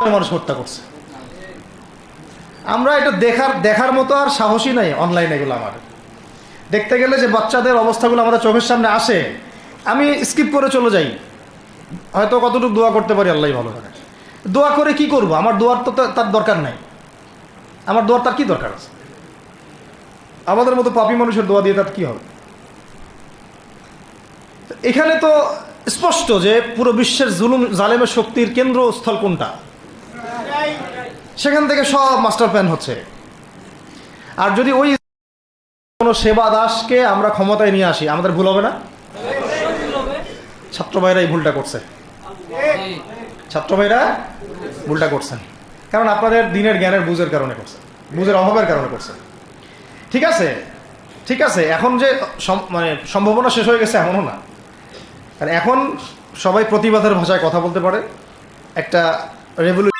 মানুষ হত্যা করছে। আমরা এটা দেখার দেখার মতো আর সাহসী নাই অনলাইনে এগুলো আমার। দেখতে গেলে যে বাচ্চাদের অবস্থাগুলো আমাদের চোখের সামনে আসে, আমি স্কিপ করে চলে যাই। হয়তো কতটুকু দোয়া করতে পারি আল্লাহ ভালো করে দোয়া করে কি করব? আমার দোয়ার তো তার দরকার নাই। আমার দোয়ার তার কি দরকার আছে? আমাদের মতো পাপি মানুষের দোয়া দিয়ে তার কি হবে? এখানে তো স্পষ্ট যে পুরো বিশ্বের জুলুম, জালেমের শক্তির কেন্দ্রস্থল কোনটা? সেখান থেকে সব মাস্টার প্ল্যান হচ্ছে। আর যদি ওই কোনো সেবা দাসকে আমরা ক্ষমতায় নিয়ে আসি, আমাদের ভুল হবে না? ছাত্র ভাইরা এই ভুলটা করছে। ছাত্র ভাইরা ভুলটা করছেন কারণ আপনাদের দিনের জ্ঞানের বুঝের কারণে করছে, বুঝের অভাবের কারণে করছে। ঠিক আছে? ঠিক আছে, এখন যে মানে সম্ভাবনা শেষ হয়ে গেছে এমনও না। আর এখন সবাই প্রতিবাদের ভাষায় কথা বলতে পারে। একটা রেভলিউশন